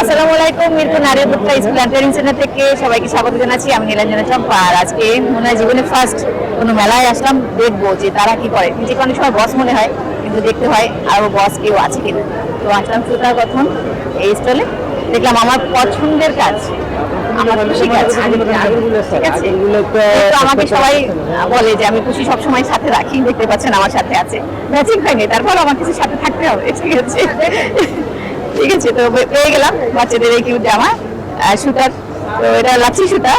আসসালামু আলাইকুম, মিরপুর নারিয়াপুরটা স্কুল ট্রেনিং সেন্টার থেকে সবাইকে স্বাগত জানাচ্ছি। আমি নীলাঞ্জনা চম্পা আর আজকে মনে হয় জীবনে ফার্স্ট কোনো মেলায় আসলাম, দেখব যে তারা কি করে। নিজেকে অনেক সময় বস মনে হয়, কিন্তু দেখতে হয় আরও বস কেউ আছে কিনা। তো আসলাম সুতার গঠন এই স্টলে দেখলাম আমার পছন্দের কাজ। আমার ঠিক আছে তো আমাকে সবাই বলে যে আমি খুশি সবসময় সাথে রাখি, দেখতে পাচ্ছেন আমার সাথে আছে। ম্যাচিং হয়নি, তারপর আমার কিছু সাথে থাকতে হবে, ঠিক আছে? ঠিক আছে তো পেয়ে গেলাম বাচ্চাদের এই কিউট জামা আর সুতার তো এটা লাচি সুতা।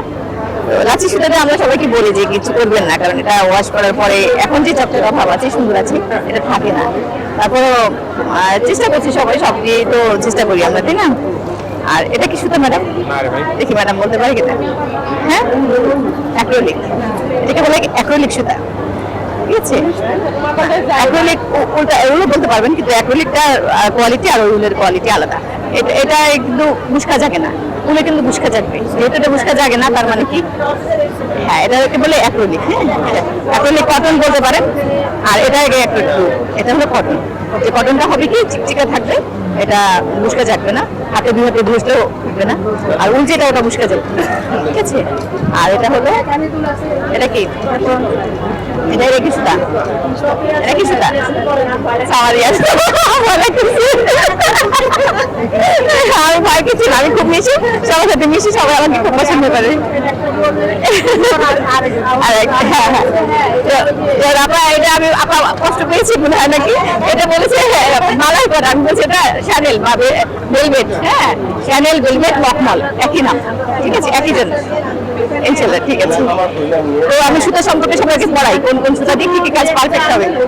তো লাচি সুতাটা আমরা সবাইকে বলি যে কিছু করবেন না কারণ এটা ওয়াশ করার পরে এখন যে চকচকা ভাব আছে সুন্দর আছে এটা থাকে না। তারপর চেষ্টা করছি সবাই সব দিয়েই তো চেষ্টা করি আমরা তাই না? আর এটা কি সুতা ম্যাডাম দেখি ম্যাডাম বলতে পারি কিনা? হ্যাঁ? অ্যাক্রোলিক এটাকে বলে অ্যাক্রোলিক সুতা। ঠিক আছে অ্যাক্রিলিক উল্টা এগুলো বলতে পারবেন, কিন্তু অ্যাক্রিলিকটা কোয়ালিটি আর উলের কোয়ালিটি আলাদা। এটা এটা কিন্তু মুস্কা জাগে না। উলে কিন্তু মুস্কা জাগবে। যেহেতু এটা মুস্কা জাগে না, তার মানে কি? হ্যাঁ এটাকে বলে অ্যাক্রিলিক হ্যাঁ? অ্যাক্রিলিক কটন বলতে পারেন। আর এটা অ্যাক্রিলিক এটা হলো কটন যে কটনটা হবে কি? চিকচিকা থাকবে। এটা মুস্কা জাগবে না। হাতে দুই হাতে ঘষলেও উঠবে না। আর উল যেটা, ওটা মুস্কা যাবে ঠিক আছে? আর এটা হলো, এটা কি? এটা রেখে সুতা রেখে সুতা সামারি আছে ভালো কিছু। আমি ভয় কিছু আমি খুব মিশি সবার সাথে মিশি সবাই আমাকে খুব পছন্দ করে হ্যাঁ, হ্যাঁ। এটা আমি আপা কষ্ট মনে হয় নাকি এটা বলেছে হ্যাঁ, মালাই করা আমি বলছি এটা শ্যানেল বা ভেলভেট হ্যাঁ মখমল একই ঠিক আছে একই ঠিক আছে তো আমি সুতা সম্পর্কে সবাইকে পড়াই কোন কোন সুতা দিয়ে কি কি কাজ পারফেক্ট হবে